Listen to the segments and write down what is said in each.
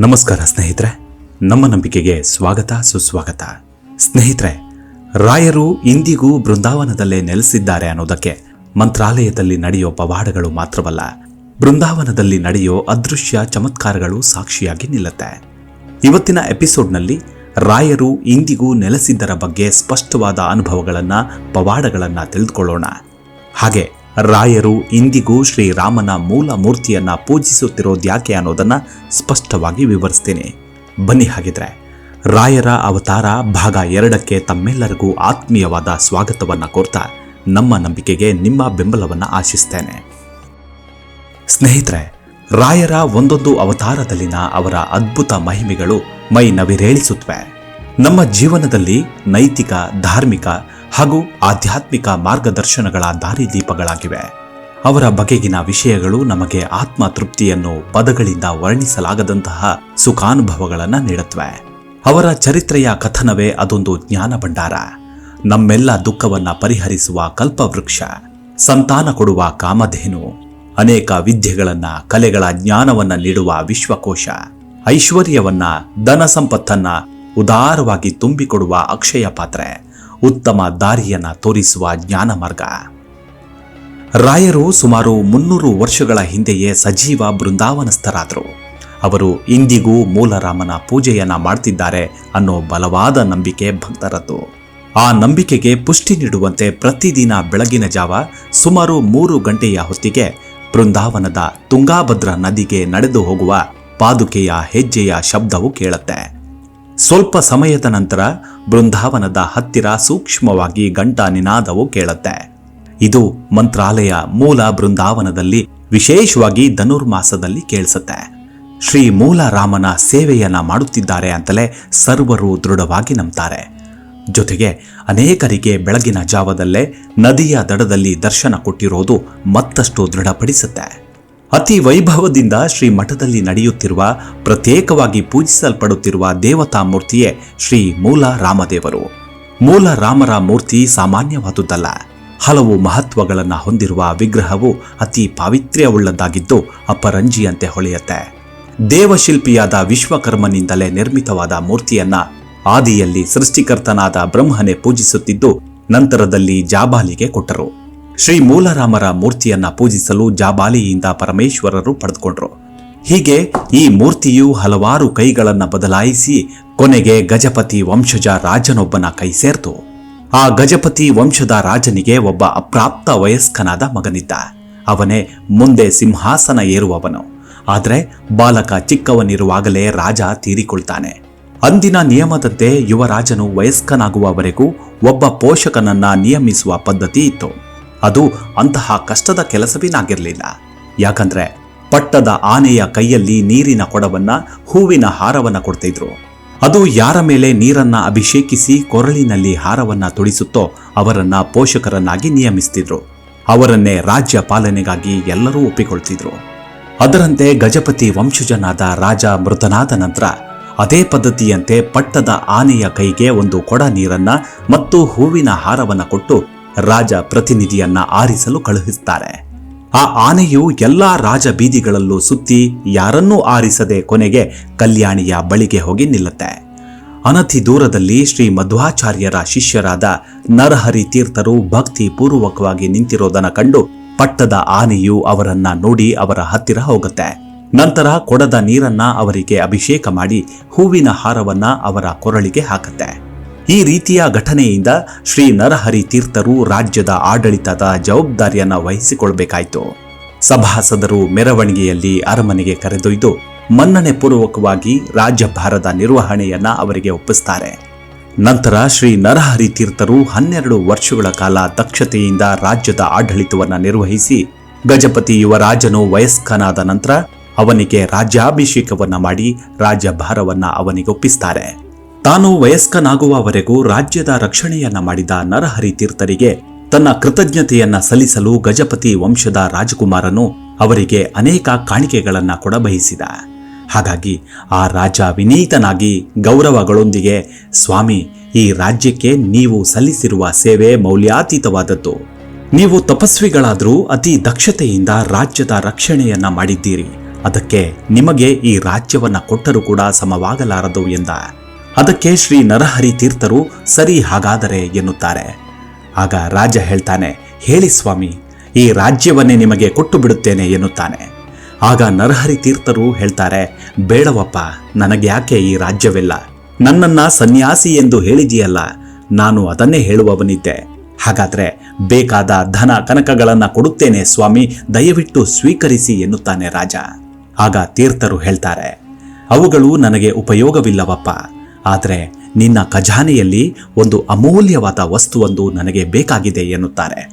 ನಮಸ್ಕಾರ ಸ್ನೇಹಿತರೆ, ನಮ್ಮ ನಂಬಿಕೆಗೆ ಸ್ವಾಗತ, ಸುಸ್ವಾಗತ. ಸ್ನೇಹಿತರೆ, ರಾಯರು ಇಂದಿಗೂ ಬೃಂದಾವನದಲ್ಲೇ ನೆಲೆಸಿದ್ದಾರೆ ಅನ್ನೋದಕ್ಕೆ ಮಂತ್ರಾಲಯದಲ್ಲಿ ನಡೆಯೋ ಪವಾಡಗಳು ಮಾತ್ರವಲ್ಲ, ಬೃಂದಾವನದಲ್ಲಿ ನಡೆಯೋ ಅದೃಶ್ಯ ಚಮತ್ಕಾರಗಳು ಸಾಕ್ಷಿಯಾಗಿ ನಿಲ್ಲುತ್ತೆ. ಇವತ್ತಿನ ಎಪಿಸೋಡ್ನಲ್ಲಿ ರಾಯರು ಇಂದಿಗೂ ನೆಲೆಸಿದ್ದರ ಬಗ್ಗೆ ಸ್ಪಷ್ಟವಾದ ಅನುಭವಗಳನ್ನ, ಪವಾಡಗಳನ್ನ ತಿಳಿದುಕೊಳ್ಳೋಣ. ಹಾಗೆ ರಾಯರು ಇಂದಿಗೂ ಶ್ರೀರಾಮನ ಮೂಲ ಮೂರ್ತಿಯನ್ನ ಪೂಜಿಸುತ್ತಿರೋದ್ಯಾಕೆ ಅನ್ನೋದನ್ನ ಸ್ಪಷ್ಟವಾಗಿ ವಿವರಿಸ್ತೀನಿ. ಬನ್ನಿ ಹಾಗಿದ್ರೆ, ರಾಯರ ಅವತಾರ ಭಾಗ ಎರಡಕ್ಕೆ ತಮ್ಮೆಲ್ಲರಿಗೂ ಆತ್ಮೀಯವಾದ ಸ್ವಾಗತವನ್ನ ಕೋರ್ತಾ ನಮ್ಮ ನಂಬಿಕೆಗೆ ನಿಮ್ಮ ಬೆಂಬಲವನ್ನ ಆಶಿಸ್ತೇನೆ. ಸ್ನೇಹಿತರೆ, ರಾಯರ ಒಂದೊಂದು ಅವತಾರದಲ್ಲಿನ ಅವರ ಅದ್ಭುತ ಮಹಿಮೆಗಳು ಮೈ ನವಿರೇಳಿಸುತ್ತವೆ ನಮ್ಮ ಜೀವನದಲ್ಲಿ ನೈತಿಕ, ಧಾರ್ಮಿಕ ಹಾಗೂ ಆಧ್ಯಾತ್ಮಿಕ ಮಾರ್ಗದರ್ಶನಗಳ ದಾರಿದೀಪಗಳಾಗಿವೆ. ಅವರ ಬಗೆಗಿನ ವಿಷಯಗಳು ನಮಗೆ ಆತ್ಮ ತೃಪ್ತಿಯನ್ನು ಪದಗಳಿಂದ ವರ್ಣಿಸಲಾಗದಂತಹ ಸುಖಾನುಭವಗಳನ್ನು ನೀಡುತ್ತವೆ. ಅವರ ಚರಿತ್ರೆಯ ಕಥನವೇ ಅದೊಂದು ಜ್ಞಾನ ಭಂಡಾರ. ನಮ್ಮೆಲ್ಲ ದುಃಖವನ್ನ ಪರಿಹರಿಸುವ ಕಲ್ಪವೃಕ್ಷ, ಸಂತಾನ ಕೊಡುವ ಕಾಮಧೇನು, ಅನೇಕ ವಿದ್ಯೆಗಳನ್ನ, ಕಲೆಗಳ ಜ್ಞಾನವನ್ನ ನೀಡುವ ವಿಶ್ವಕೋಶ, ಐಶ್ವರ್ಯವನ್ನ, ಧನ ಸಂಪತ್ತನ್ನ ಉದಾರವಾಗಿ ತುಂಬಿಕೊಡುವ ಅಕ್ಷಯ ಪಾತ್ರೆ. ಉತ್ತಮ ದಾರಿಯನ್ನ ತೋರಿಸುವ ಜ್ಞಾನ ಮಾರ್ಗ. ರಾಯರು ಸುಮಾರು ಮುನ್ನೂರು ವರ್ಷಗಳ ಹಿಂದೆಯೇ ಸಜೀವ ಬೃಂದಾವನಸ್ಥರಾದರು. ಅವರು ಇಂದಿಗೂ ಮೂಲರಾಮನ ಪೂಜೆಯನ್ನ ಮಾಡ್ತಿದ್ದಾರೆ ಅನ್ನೋ ಬಲವಾದ ನಂಬಿಕೆ ಭಕ್ತರದ್ದು. ಆ ನಂಬಿಕೆಗೆ ಪುಷ್ಟಿ ನೀಡುವಂತೆ ಪ್ರತಿದಿನ ಬೆಳಗಿನ ಜಾವ ಸುಮಾರು ಮೂರು ಗಂಟೆಯ ಹೊತ್ತಿಗೆ ಬೃಂದಾವನದ ತುಂಗಾಭದ್ರಾ ನದಿಗೆ ನಡೆದು ಹೋಗುವ ಪಾದುಕೆಯ ಹೆಜ್ಜೆಯ ಶಬ್ದವು ಕೇಳುತ್ತೆ. ಸ್ವಲ್ಪ ಸಮಯದ ನಂತರ ಬೃಂದಾವನದ ಹತ್ತಿರ ಸೂಕ್ಷ್ಮವಾಗಿ ಗಂಟಾ ನಿನಾದವು ಕೇಳುತ್ತೆ. ಇದು ಮಂತ್ರಾಲಯ ಮೂಲ ಬೃಂದಾವನದಲ್ಲಿ ವಿಶೇಷವಾಗಿ ಧನುರ್ಮಾಸದಲ್ಲಿ ಕೇಳಿಸುತ್ತೆ. ಶ್ರೀ ಮೂಲ ರಾಮನ ಸೇವೆಯನ್ನ ಮಾಡುತ್ತಿದ್ದಾರೆ ಅಂತಲೇ ಸರ್ವರು ದೃಢವಾಗಿ ನಂಬ್ತಾರೆ. ಜೊತೆಗೆ ಅನೇಕರಿಗೆ ಬೆಳಗಿನ ಜಾವದಲ್ಲೇ ನದಿಯ ದಡದಲ್ಲಿ ದರ್ಶನ ಕೊಟ್ಟಿರೋದು ಮತ್ತಷ್ಟು ದೃಢಪಡಿಸುತ್ತೆ. ಅತಿ ವೈಭವದಿಂದ ಶ್ರೀ ಮಠದಲ್ಲಿ ನಡೆಯುತ್ತಿರುವ ಪ್ರತ್ಯೇಕವಾಗಿ ಪೂಜಿಸಲ್ಪಡುತ್ತಿರುವ ದೇವತಾ ಮೂರ್ತಿಯೇ ಶ್ರೀ ಮೂಲ ರಾಮದೇವರು. ಮೂಲ ರಾಮರ ಮೂರ್ತಿ ಸಾಮಾನ್ಯವಾದುದಲ್ಲ. ಹಲವು ಮಹತ್ವಗಳನ್ನು ಹೊಂದಿರುವ ವಿಗ್ರಹವು ಅತಿ ಪಾವಿತ್ರ್ಯವುಳ್ಳದ್ದಾಗಿದ್ದು ಅಪರಂಜಿಯಂತೆ ಹೊಳೆಯುತ್ತೆ. ದೇವಶಿಲ್ಪಿಯಾದ ವಿಶ್ವಕರ್ಮನಿಂದಲೇ ನಿರ್ಮಿತವಾದ ಮೂರ್ತಿಯನ್ನ ಆದಿಯಲ್ಲಿ ಸೃಷ್ಟಿಕರ್ತನಾದ ಬ್ರಹ್ಮನೇ ಪೂಜಿಸುತ್ತಿದ್ದು ನಂತರದಲ್ಲಿ ಜಾಬಾಲಿಗೆ ಕೊಟ್ಟರು. ಶ್ರೀ ಮೂಲರಾಮರ ಮೂರ್ತಿಯನ್ನ ಪೂಜಿಸಲು ಜಾಬಾಲಿಯಿಂದ ಪರಮೇಶ್ವರರು ಪಡೆದುಕೊಂಡ್ರು. ಹೀಗೆ ಈ ಮೂರ್ತಿಯು ಹಲವಾರು ಕೈಗಳನ್ನು ಬದಲಾಯಿಸಿ ಕೊನೆಗೆ ಗಜಪತಿ ವಂಶಜ ರಾಜನೊಬ್ಬನ ಕೈ ಸೇರ್ತು. ಆ ಗಜಪತಿ ವಂಶದ ರಾಜನಿಗೆ ಒಬ್ಬ ಅಪ್ರಾಪ್ತ ವಯಸ್ಕನಾದ ಮಗನಿದ್ದ. ಅವನೇ ಮುಂದೆ ಸಿಂಹಾಸನ ಏರುವವನು. ಆದರೆ ಬಾಲಕ ಚಿಕ್ಕವನಿರುವಾಗಲೇ ರಾಜ ತೀರಿಕೊಳ್ತಾನೆ. ಅಂದಿನ ನಿಯಮದಂತೆ ಯುವರಾಜನು ವಯಸ್ಕನಾಗುವವರೆಗೂ ಒಬ್ಬ ಪೋಷಕನನ್ನ ನಿಯಮಿಸುವ ಪದ್ಧತಿ ಇತ್ತು. ಅದು ಅಂತಹ ಕಷ್ಟದ ಕೆಲಸವೇನಾಗಿರಲಿಲ್ಲ. ಯಾಕಂದ್ರೆ ಪಟ್ಟದ ಆನೆಯ ಕೈಯಲ್ಲಿ ನೀರಿನ ಕೊಡವನ್ನ, ಹೂವಿನ ಹಾರವನ್ನ ಕೊಡ್ತಿದ್ರು. ಅದು ಯಾರ ಮೇಲೆ ನೀರನ್ನ ಅಭಿಷೇಕಿಸಿ ಕೊರಳಿನಲ್ಲಿ ಹಾರವನ್ನ ತುಳಿಸುತ್ತೋ ಅವರನ್ನ ಪೋಷಕರನ್ನಾಗಿ ನಿಯಮಿಸ್ತಿದ್ರು. ಅವರನ್ನೇ ರಾಜ್ಯ ಪಾಲನೆಗಾಗಿ ಎಲ್ಲರೂ ಒಪ್ಪಿಕೊಳ್ತಿದ್ರು. ಅದರಂತೆ ಗಜಪತಿ ವಂಶಜನಾದ ರಾಜ ಮೃತನಾದ ನಂತರ ಅದೇ ಪದ್ಧತಿಯಂತೆ ಪಟ್ಟದ ಆನೆಯ ಕೈಗೆ ಒಂದು ಕೊಡ ನೀರನ್ನ ಮತ್ತು ಹೂವಿನ ಹಾರವನ್ನ ಕೊಟ್ಟು ರಾಜ ಪ್ರತಿನಿಧಿಯನ್ನ ಆರಿಸಲು ಕಳುಹಿಸ್ತಾರೆ. ಆ ಆನೆಯು ಎಲ್ಲಾ ರಾಜ ಬೀದಿಗಳಲ್ಲೂ ಸುತ್ತಿ ಯಾರನ್ನೂ ಆರಿಸದೆ ಕೊನೆಗೆ ಕಲ್ಯಾಣಿಯ ಬಳಿಗೆ ಹೋಗಿ ನಿಲ್ಲುತ್ತೆ. ಅನತಿ ದೂರದಲ್ಲಿ ಶ್ರೀ ಮಧ್ವಾಚಾರ್ಯರ ಶಿಷ್ಯರಾದ ನರಹರಿ ತೀರ್ಥರು ಭಕ್ತಿ ಪೂರ್ವಕವಾಗಿ ನಿಂತಿರೋದನ್ನ ಕಂಡು ಪಟ್ಟದ ಆನೆಯು ಅವರನ್ನ ನೋಡಿ ಅವರ ಹತ್ತಿರ ಹೋಗುತ್ತೆ. ನಂತರ ಕೊಡದ ನೀರನ್ನ ಅವರಿಗೆ ಅಭಿಷೇಕ ಮಾಡಿ ಹೂವಿನ ಹಾರವನ್ನ ಅವರ ಕೊರಳಿಗೆ ಹಾಕುತ್ತೆ. ಈ ರೀತಿಯ ಘಟನೆಯಿಂದ ಶ್ರೀ ನರಹರಿ ತೀರ್ಥರು ರಾಜ್ಯದ ಆಡಳಿತದ ಜವಾಬ್ದಾರಿಯನ್ನು ವಹಿಸಿಕೊಳ್ಳಬೇಕಾಯಿತು ಸಭಾಸದರು ಮೆರವಣಿಗೆಯಲ್ಲಿ ಅರಮನೆಗೆ ಕರೆದೊಯ್ದು ಮನ್ನಣೆ ಪೂರ್ವಕವಾಗಿ ರಾಜ್ಯಭಾರದ ನಿರ್ವಹಣೆಯನ್ನ ಅವರಿಗೆ ಒಪ್ಪಿಸ್ತಾರೆ. ನಂತರ ಶ್ರೀ ನರಹರಿ ತೀರ್ಥರು ಹನ್ನೆರಡು ವರ್ಷಗಳ ಕಾಲ ದಕ್ಷತೆಯಿಂದ ರಾಜ್ಯದ ಆಡಳಿತವನ್ನು ನಿರ್ವಹಿಸಿ ಗಜಪತಿ ಯುವರಾಜನು ವಯಸ್ಕನಾದ ನಂತರ ಅವನಿಗೆ ರಾಜ್ಯಾಭಿಷೇಕವನ್ನ ಮಾಡಿ ರಾಜ್ಯಭಾರವನ್ನ ಅವನಿಗೆ ಒಪ್ಪಿಸ್ತಾರೆ. ತಾನು ವಯಸ್ಕನಾಗುವವರೆಗೂ ರಾಜ್ಯದ ರಕ್ಷಣೆಯನ್ನ ಮಾಡಿದ ನರಹರಿ ತೀರ್ಥರಿಗೆ ತನ್ನ ಕೃತಜ್ಞತೆಯನ್ನ ಸಲ್ಲಿಸಲು ಗಜಪತಿ ವಂಶದ ರಾಜಕುಮಾರನು ಅವರಿಗೆ ಅನೇಕ ಕಾಣಿಕೆಗಳನ್ನ ಕೊಡಬಯಸಿದ. ಹಾಗಾಗಿ ಆ ರಾಜ ವಿನೀತನಾಗಿ ಗೌರವಗಳೊಂದಿಗೆ, ಸ್ವಾಮಿ, ಈ ರಾಜ್ಯಕ್ಕೆ ನೀವು ಸಲ್ಲಿಸಿರುವ ಸೇವೆ ಮೌಲ್ಯಾತೀತವಾದದ್ದು. ನೀವು ತಪಸ್ವಿಗಳಾದರೂ ಅತಿ ದಕ್ಷತೆಯಿಂದ ರಾಜ್ಯದ ರಕ್ಷಣೆಯನ್ನ ಮಾಡಿದ್ದೀರಿ. ಅದಕ್ಕೆ ನಿಮಗೆ ಈ ರಾಜ್ಯವನ್ನ ಕೊಟ್ಟರೂ ಕೂಡ ಸಮವಾಗಲಾರದು ಎಂದ. ಅದಕ್ಕೆ ಶ್ರೀ ನರಹರಿ ತೀರ್ಥರು ಸರಿ ಹಾಗಾದರೆ ಎನ್ನುತ್ತಾರೆ. ಆಗ ರಾಜ ಹೇಳ್ತಾನೆ, ಹೇಳಿ ಸ್ವಾಮಿ, ಈ ರಾಜ್ಯವನ್ನೇ ನಿಮಗೆ ಕೊಟ್ಟು ಬಿಡುತ್ತೇನೆ ಎನ್ನುತ್ತಾನೆ. ಆಗ ನರಹರಿ ತೀರ್ಥರು ಹೇಳ್ತಾರೆ, ಬೇಡವಪ್ಪ ನನಗೆ ಯಾಕೆ ಈ ರಾಜ್ಯವಿಲ್ಲ? ನನ್ನನ್ನ ಸನ್ಯಾಸಿ ಎಂದು ಹೇಳಿದೆಯಲ್ಲ, ನಾನು ಅದನ್ನೇ ಹೇಳುವವನಿದ್ದೆ. ಹಾಗಾದ್ರೆ ಬೇಕಾದ ಧನ ಕನಕಗಳನ್ನು ಕೊಡುತ್ತೇನೆ ಸ್ವಾಮಿ, ದಯವಿಟ್ಟು ಸ್ವೀಕರಿಸಿ ಎನ್ನುತ್ತಾನೆ ರಾಜ. ಆಗ ತೀರ್ಥರು ಹೇಳ್ತಾರೆ, ಅವುಗಳು ನನಗೆ ಉಪಯೋಗವಿಲ್ಲವಪ್ಪ ಆದರೆ ನಿನ್ನ ಖಜಾನೆಯಲ್ಲಿ ಒಂದು ಅಮೂಲ್ಯವಾದ ವಸ್ತುವೊಂದು ನನಗೆ ಬೇಕಾಗಿದೆ ಎನ್ನುತ್ತಾರೆ.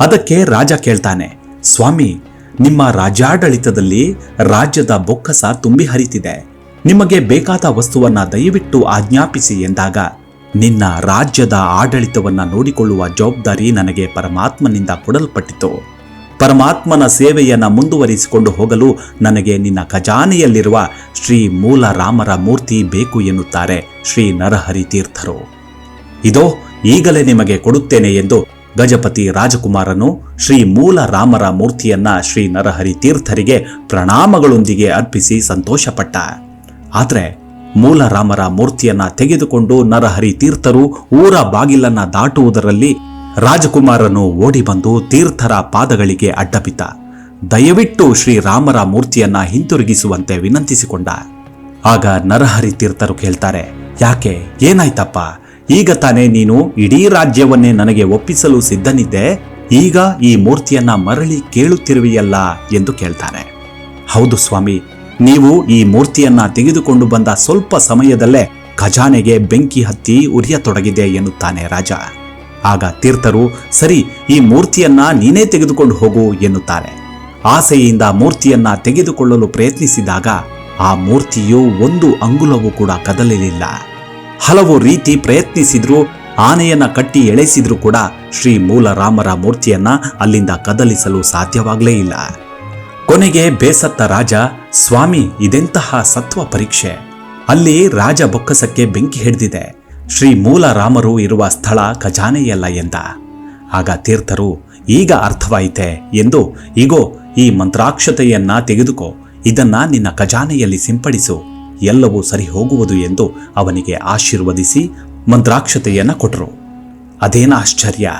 ಅದಕ್ಕೆ ರಾಜ ಕೇಳ್ತಾನೆ, ಸ್ವಾಮಿ, ನಿಮ್ಮ ರಾಜ್ಯಾಡಳಿತದಲ್ಲಿ ರಾಜ್ಯದ ಬೊಕ್ಕಸ ತುಂಬಿ ಹರಿತಿದೆ. ನಿಮಗೆ ಬೇಕಾದ ವಸ್ತುವನ್ನ ದಯವಿಟ್ಟು ಆಜ್ಞಾಪಿಸಿ ಎಂದಾಗ, ನಿನ್ನ ರಾಜ್ಯದ ಆಡಳಿತವನ್ನ ನೋಡಿಕೊಳ್ಳುವ ಜವಾಬ್ದಾರಿ ನನಗೆ ಪರಮಾತ್ಮನಿಂದ ಕೊಡಲ್ಪಟ್ಟಿತು. ಪರಮಾತ್ಮನ ಸೇವೆಯನ್ನ ಮುಂದುವರಿಸಿಕೊಂಡು ಹೋಗಲು ನನಗೆ ನಿನ್ನ ಖಜಾನೆಯಲ್ಲಿರುವ ಶ್ರೀ ಮೂಲ ರಾಮರ ಮೂರ್ತಿ ಬೇಕು ಎನ್ನುತ್ತಾರೆ ಶ್ರೀ ನರಹರಿ ತೀರ್ಥರು. ಇದೋ, ಈಗಲೇ ನಿಮಗೆ ಕೊಡುತ್ತೇನೆ ಎಂದು ಗಜಪತಿ ರಾಜಕುಮಾರನು ಶ್ರೀ ಮೂಲ ರಾಮರ ಮೂರ್ತಿಯನ್ನ ಶ್ರೀ ನರಹರಿ ತೀರ್ಥರಿಗೆ ಪ್ರಣಾಮಗಳೊಂದಿಗೆ ಅರ್ಪಿಸಿ ಸಂತೋಷಪಟ್ಟ. ಆದರೆ, ಮೂಲ ರಾಮರ ಮೂರ್ತಿಯನ್ನ ತೆಗೆದುಕೊಂಡು ನರಹರಿ ತೀರ್ಥರು ಊರ ಬಾಗಿಲನ್ನ ದಾಟುವುದರಲ್ಲಿ ರಾಜಕುಮಾರನು ಓಡಿ ಬಂದು ತೀರ್ಥರ ಪಾದಗಳಿಗೆ ಅಡ್ಡಬಿದ್ದ. ದಯವಿಟ್ಟು ಶ್ರೀರಾಮರ ಮೂರ್ತಿಯನ್ನ ಹಿಂತಿರುಗಿಸುವಂತೆ ವಿನಂತಿಸಿಕೊಂಡ. ಆಗ ನರಹರಿ ತೀರ್ಥರು ಕೇಳ್ತಾರೆ, ಯಾಕೆ? ಏನಾಯ್ತಪ್ಪ? ಈಗ ತಾನೇ ನೀನು ಇಡೀ ರಾಜ್ಯವನ್ನೇ ನನಗೆ ಒಪ್ಪಿಸಲು ಸಿದ್ಧನಿದ್ದೆ. ಈಗ ಈ ಮೂರ್ತಿಯನ್ನ ಮರಳಿ ಕೇಳುತ್ತಿರುವೆಯಲ್ಲ? ಎಂದು ಕೇಳ್ತಾನೆ. ಹೌದು ಸ್ವಾಮಿ, ನೀವು ಈ ಮೂರ್ತಿಯನ್ನ ತೆಗೆದುಕೊಂಡು ಬಂದ ಸ್ವಲ್ಪ ಸಮಯದಲ್ಲೇ ಖಜಾನೆಗೆ ಬೆಂಕಿ ಹತ್ತಿ ಉರಿಯತೊಡಗಿದೆ ಎನ್ನುತ್ತಾನೆ ರಾಜ. ಆಗ ತೀರ್ಥರು, ಸರಿ, ಈ ಮೂರ್ತಿಯನ್ನ ನೀನೇ ತೆಗೆದುಕೊಂಡು ಹೋಗು, ಎನ್ನುತ್ತಾರೆ. ಆಸೆಯಿಂದ ಮೂರ್ತಿಯನ್ನ ತೆಗೆದುಕೊಳ್ಳಲು ಪ್ರಯತ್ನಿಸಿದಾಗ ಆ ಮೂರ್ತಿಯು ಒಂದು ಅಂಗುಲವೂ ಕೂಡ ಕದಲಲಿಲ್ಲ. ಹಲವು ರೀತಿ ಪ್ರಯತ್ನಿಸಿದ್ರೂ, ಆನೆಯನ್ನ ಕಟ್ಟಿ ಎಳೆಸಿದ್ರೂ ಕೂಡ ಶ್ರೀ ಮೂಲರಾಮರ ಮೂರ್ತಿಯನ್ನ ಅಲ್ಲಿಂದ ಕದಲಿಸಲು ಸಾಧ್ಯವಾಗಲೇ ಇಲ್ಲ. ಕೊನೆಗೆ ಬೇಸತ್ತ ರಾಜ, ಸ್ವಾಮಿ, ಇದೆಂತಹ ಸತ್ವ ಪರೀಕ್ಷೆ? ಅಲ್ಲಿ ರಾಜ ಬೊಕ್ಕಸಕ್ಕೆ ಬೆಂಕಿ ಹಿಡಿದಿದೆ. ಶ್ರೀ ಮೂಲರಾಮರು ಇರುವ ಸ್ಥಳ ಖಜಾನೆಯಲ್ಲ ಎಂದ. ಆಗ ತೀರ್ಥರು, ಈಗ ಅರ್ಥವಾಯಿತೆ ಎಂದು ಈಗೋ ಈ ಮಂತ್ರಾಕ್ಷತೆಯನ್ನ ತೆಗೆದುಕೋ, ಇದನ್ನ ನಿನ್ನ ಖಜಾನೆಯಲ್ಲಿ ಸಿಂಪಡಿಸು, ಎಲ್ಲವೂ ಸರಿ ಹೋಗುವುದು ಎಂದು ಅವನಿಗೆ ಆಶೀರ್ವದಿಸಿ ಮಂತ್ರಾಕ್ಷತೆಯನ್ನ ಕೊಟ್ಟರು ಅದೇನ ಆಶ್ಚರ್ಯ,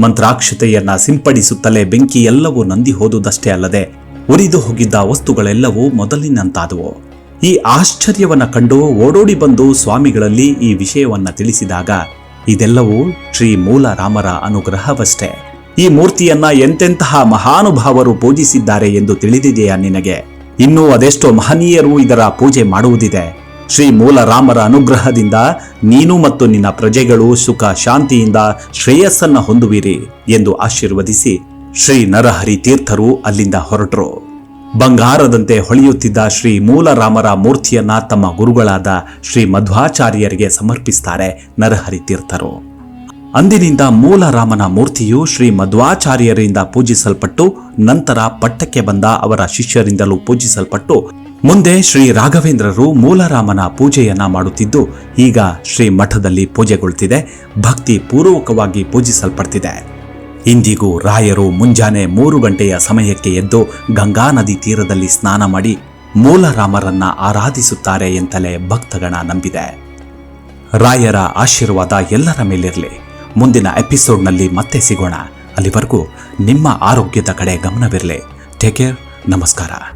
ಮಂತ್ರಾಕ್ಷತೆಯನ್ನ ಸಿಂಪಡಿಸುತ್ತಲೇ ಬೆಂಕಿ ಎಲ್ಲವೂ ನಂದಿ ಹೋದುದಷ್ಟೇ ಅಲ್ಲದೆ, ಉರಿದು ಹೋಗಿದ್ದ ವಸ್ತುಗಳೆಲ್ಲವೂ ಮೊದಲಿನಂತಾದವು. ಈ ಆಶ್ಚರ್ಯವನ್ನ ಕಂಡು ಓಡೋಡಿ ಬಂದು ಸ್ವಾಮಿಗಳಲ್ಲಿ ಈ ವಿಷಯವನ್ನ ತಿಳಿಸಿದಾಗ, ಇದೆಲ್ಲವೂ ಶ್ರೀ ಮೂಲ ರಾಮರ ಅನುಗ್ರಹವಷ್ಟೇ. ಈ ಮೂರ್ತಿಯನ್ನ ಎಂತೆಂತಹ ಮಹಾನುಭಾವರು ಪೂಜಿಸಿದ್ದಾರೆ ಎಂದು ತಿಳಿದಿದೆಯಾ ನಿನಗೆ? ಇನ್ನೂ ಅದೆಷ್ಟೋ ಮಹನೀಯರು ಇದರ ಪೂಜೆ ಮಾಡುವುದಿದೆ. ಶ್ರೀ ಮೂಲ ರಾಮರ ಅನುಗ್ರಹದಿಂದ ನೀನು ಮತ್ತು ನಿನ್ನ ಪ್ರಜೆಗಳು ಸುಖ ಶಾಂತಿಯಿಂದ ಶ್ರೇಯಸ್ಸನ್ನ ಹೊಂದುವಿರಿ ಎಂದು ಆಶೀರ್ವದಿಸಿ ಶ್ರೀ ನರಹರಿ ತೀರ್ಥರು ಅಲ್ಲಿಂದ ಹೊರಟರು. ಬಂಗಾರದಂತೆ ಹೊಳೆಯುತ್ತಿದ್ದ ಶ್ರೀ ಮೂಲರಾಮರ ಮೂರ್ತಿಯನ್ನ ತಮ್ಮ ಗುರುಗಳಾದ ಶ್ರೀ ಮಧ್ವಾಚಾರ್ಯರಿಗೆ ಸಮರ್ಪಿಸ್ತಾರೆ ನರಹರಿ ತೀರ್ಥರು. ಅಂದಿನಿಂದ ಮೂಲರಾಮನ ಮೂರ್ತಿಯು ಶ್ರೀ ಮಧ್ವಾಚಾರ್ಯರಿಂದ ಪೂಜಿಸಲ್ಪಟ್ಟು ನಂತರ ಪಟ್ಟಕ್ಕೆ ಬಂದ ಅವರ ಶಿಷ್ಯರಿಂದಲೂ ಪೂಜಿಸಲ್ಪಟ್ಟು ಮುಂದೆ ಶ್ರೀ ರಾಘವೇಂದ್ರರು ಮೂಲರಾಮನ ಪೂಜೆಯನ್ನ ಮಾಡುತ್ತಿದ್ದು, ಈಗ ಶ್ರೀ ಮಠದಲ್ಲಿ ಪೂಜೆಗೊಳ್ತಿದೆ, ಭಕ್ತಿ ಪೂರ್ವಕವಾಗಿ ಪೂಜಿಸಲ್ಪಡ್ತಿದೆ. ಇಂದಿಗೂ ರಾಯರು ಮುಂಜಾನೆ ಮೂರು ಗಂಟೆಯ ಸಮಯಕ್ಕೆ ಎದ್ದು ಗಂಗಾ ನದಿ ತೀರದಲ್ಲಿ ಸ್ನಾನ ಮಾಡಿ ಮೂಲರಾಮರನ್ನ ಆರಾಧಿಸುತ್ತಾರೆ ಎಂತಲೇ ಭಕ್ತಗಣ ನಂಬಿದೆ. ರಾಯರ ಆಶೀರ್ವಾದ ಎಲ್ಲರ ಮೇಲಿರಲಿ. ಮುಂದಿನ ಎಪಿಸೋಡ್ನಲ್ಲಿ ಮತ್ತೆ ಸಿಗೋಣ. ಅಲ್ಲಿವರೆಗೂ ನಿಮ್ಮ ಆರೋಗ್ಯದ ಕಡೆ ಗಮನವಿರಲಿ. ಟೇಕ್ ಕೇರ್ ನಮಸ್ಕಾರ.